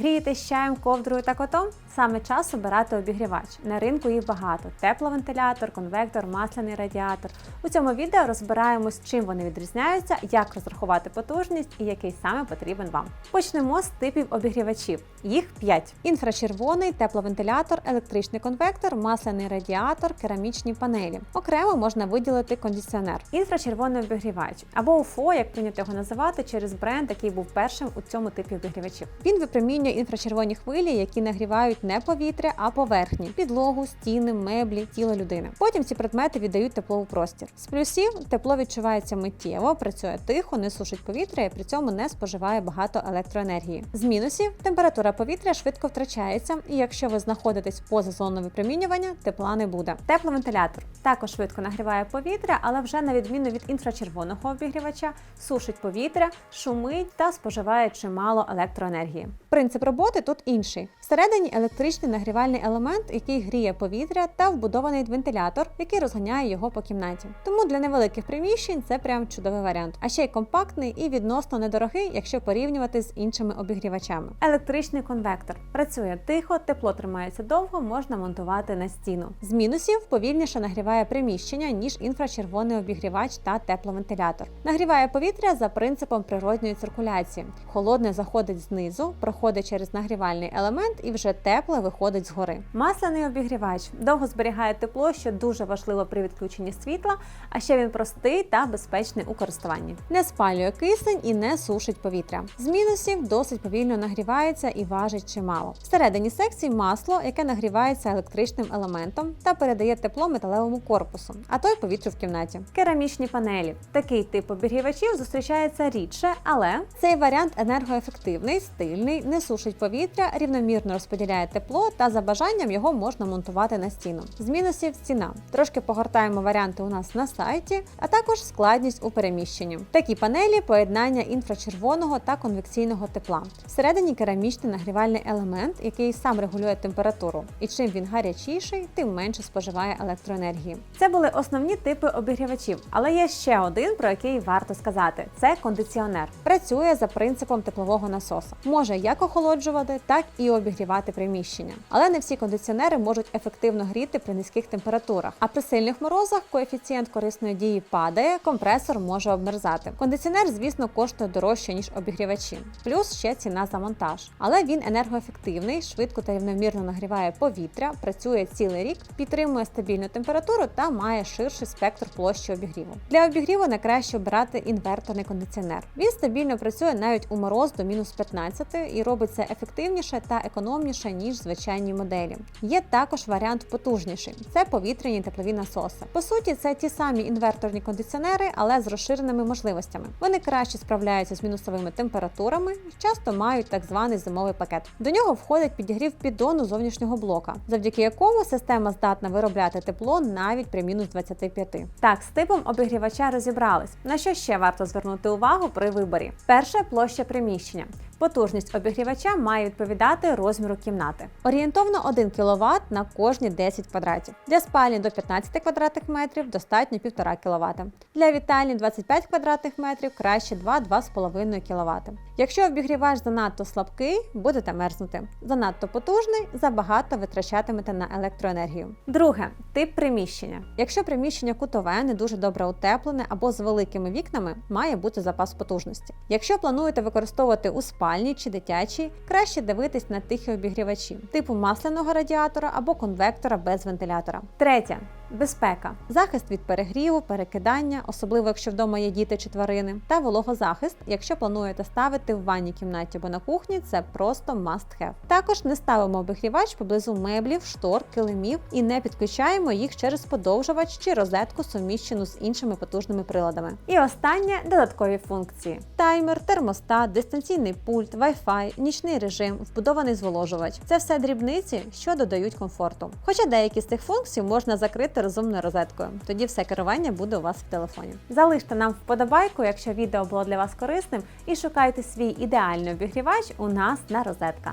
Грієтесь чаєм, ковдрою та котом? Саме час обирати обігрівач. На ринку їх багато: тепловентилятор, конвектор, масляний радіатор. У цьому відео розбираємось, чим вони відрізняються, як розрахувати потужність і який саме потрібен вам. Почнемо з типів обігрівачів. Їх 5. інфрачервоний, тепловентилятор, електричний конвектор, масляний радіатор, керамічні панелі. Окремо можна виділити кондиціонер. Інфрачервоний обігрівач або УФО, як прийнято його називати, через бренд, який був першим у цьому типі обігрівачів. Він випромінює інфрачервоні хвилі, які нагрівають не повітря, а поверхні, підлогу, стіни, меблі, тіло людини. Потім ці предмети віддають тепло у простір. З плюсів тепло відчувається миттєво, працює тихо, не сушить повітря і при цьому не споживає багато електроенергії. З мінусів температура повітря швидко втрачається, і якщо ви знаходитесь поза зоною випромінювання, тепла не буде. Тепловентилятор також швидко нагріває повітря, але вже на відміну від інфрачервоного обігрівача, сушить повітря, шумить та споживає чимало електроенергії. Принцип роботи тут інший. Всередині електричний нагрівальний елемент, який гріє повітря, та вбудований вентилятор, який розганяє його по кімнаті. Тому для невеликих приміщень це прям чудовий варіант. А ще й компактний і відносно недорогий, якщо порівнювати з іншими обігрівачами. Електричний конвектор працює тихо, тепло тримається довго, можна монтувати на стіну. З мінусів повільніше нагріває приміщення ніж інфрачервоний обігрівач та тепловентилятор. Нагріває повітря за принципом природньої циркуляції. Холодне заходить знизу, проходить через нагрівальний елемент і вже тепле виходить згори. Масляний обігрівач довго зберігає тепло, що дуже важливо при відключенні світла, а ще він простий та безпечний у користуванні. Не спалює кисень і не сушить повітря. З мінусів досить повільно нагрівається і важить чимало. Всередині секції масло, яке нагрівається електричним елементом та передає тепло металевому корпусу, а той повітрю в кімнаті. Керамічні панелі. Такий тип обігрівачів зустрічається рідше, але цей варіант енергоефективний, стильний, не сушить повітря, рівномірно розподіляє тепло та за бажанням його можна монтувати на стіну. З мінусів ціна. Трошки погортаємо варіанти у нас на сайті, а також складність у переміщенні. Такі панелі поєднання інфрачервоного та конвекційного тепла. Всередині керамічний нагрівальний елемент, який сам регулює температуру. І чим він гарячіший, тим менше споживає електроенергії. Це були основні типи обігрівачів, але є ще один, про який варто сказати: це кондиціонер. Працює за принципом теплового насосу. Може як охолоджувати, так і обігрівати приміщення. Але не всі кондиціонери можуть ефективно гріти при низьких температурах. А при сильних морозах коефіцієнт корисної дії падає, компресор може обмерзати. Кондиціонер, звісно, коштує дорожче ніж обігрівачі, плюс ще ціна за монтаж. Але він енергоефективний, швидко та рівномірно нагріває повітря, працює цілий рік, підтримує стабільну температуру та має ширший спектр площі обігріву. Для обігріву найкраще обирати інверторний кондиціонер. Він стабільно працює навіть у мороз до мінус 15 і робить це ефективніше та економніше ніж звичайні моделі. Є також варіант потужніший це повітряні теплові насоси. По суті, це ті самі інверторні кондиціонери, але з розширеними можливостями. Вони краще справляються з мінусовими температурами часто мають так званий зимовий пакет. До нього входить підігрів піддону зовнішнього блока, завдяки якому система здатна виробляти тепло навіть при мінус 25. Так, з типом обігрівача розібрались. На що ще варто звернути увагу при виборі? Перше площа приміщення. Потужність обігрівача має відповідати розміру кімнати. Орієнтовно 1 кВт на кожні 10 квадратів. Для спальні до 15 квадратних метрів достатньо 1,5 кВт. Для вітальні 25 квадратних метрів краще 2-2,5 кВт. Якщо обігрівач занадто слабкий, будете мерзнути. Занадто потужний, забагато витрачатимете на електроенергію. Друге тип приміщення. Якщо приміщення кутове, не дуже добре утеплене або з великими вікнами, має бути запас потужності. Якщо плануєте використовувати у спальні чи дитячій, краще дивитись на тихі обігрівачі, типу масляного радіатора або конвектора без вентилятора. Третє. Безпека, захист від перегріву, перекидання, особливо якщо вдома є діти чи тварини, та вологозахист, якщо плануєте ставити в ванній кімнаті або на кухні, це просто must have. Також не ставимо обігрівач поблизу меблів, штор, килимів і не підключаємо їх через подовжувач чи розетку, суміщену з іншими потужними приладами. І останнє додаткові функції: таймер, термостат, дистанційний пульт, Wi-Fi, нічний режим, вбудований зволожувач. Це все дрібниці, що додають комфорту. Хоча деякі з цих функцій можна закрити розумною розеткою. Тоді все керування буде у вас в телефоні. Залиште нам вподобайку, якщо відео було для вас корисним, і шукайте свій ідеальний обігрівач у нас на розетка.